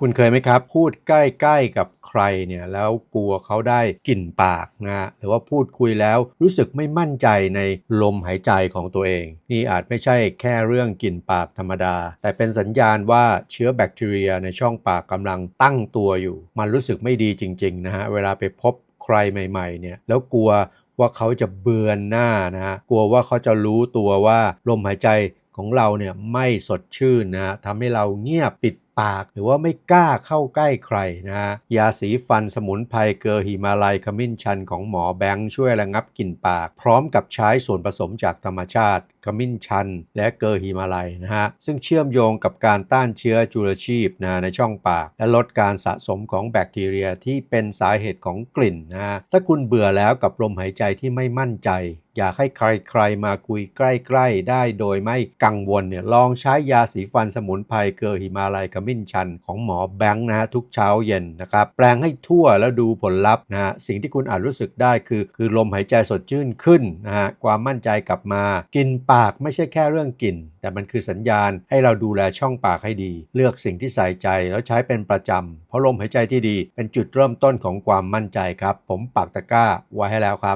คุณเคยไหมครับ พูดใกล้ๆกับใครเนี่ยแล้วกลัวเขาได้กลิ่นปากนะฮะหรือว่าพูดคุยแล้วรู้สึกไม่มั่นใจในลมหายใจของตัวเอง นี่อาจไม่ใช่แค่เรื่องกลิ่นปากธรรมดา แต่เป็นสัญญาณว่าเชื้อแบคทีเรียในช่องปากกำลังตั้งตัวอยู่ มันรู้สึกไม่ดีจริงๆนะฮะเวลาไปพบใครใหม่ๆเนี่ยแล้วกลัวว่าเขาจะเบือนหน้านะฮะกลัวว่าเขาจะรู้ตัวว่าลมหายใจของเราเนี่ยไม่สดชื่นนะฮะทำให้เราเงียบปิด ปากหรือว่าไม่กล้าเข้าใกล้ใครนะฮะยาสีฟันสมุนไพรเกลือหิมาลัยขมิ้นชันของหมอแบงค์ช่วยระงับกลิ่นปาก พร้อมกับใช้ส่วนผสมจากธรรมชาติขมิ้นชัน และเกลือหิมาลัยนะฮะซึ่งเชื่อมโยงกับการต้านเชื้อจุลชีพนะในช่องปาก และลดการสะสมของแบคทีเรียที่เป็นสาเหตุของกลิ่นนะฮะถ้าคุณเบื่อแล้วกับลมหายใจที่ไม่มั่นใจ อยากให้ใครๆมาคุยใกล้ๆ ได้โดยไม่กังวลเนี่ยลองใช้ยาสีฟันสมุนไพรเกลือหิมาลัยขมิ้นชัน ของหมอแบงค์นะฮะทุกเช้าเย็นนะครับแปลงให้ทั่วแล้วดูผลลัพธ์นะฮะสิ่งที่คุณอาจรู้สึกได้คือ คือลมหายใจสดชื่นขึ้นนะฮะความมั่นใจกลับมา กินปากไม่ใช่แค่เรื่องกลิ่นแต่มันคือสัญญาณให้เราดูแลช่องปากให้ดี เลือกสิ่งที่ใส่ใจแล้วใช้เป็นประจำเพราะลมหายใจที่ดี เป็นจุดเริ่มต้นของความมั่นใจครับ ผมปักตะก้าไว้ให้แล้วครับ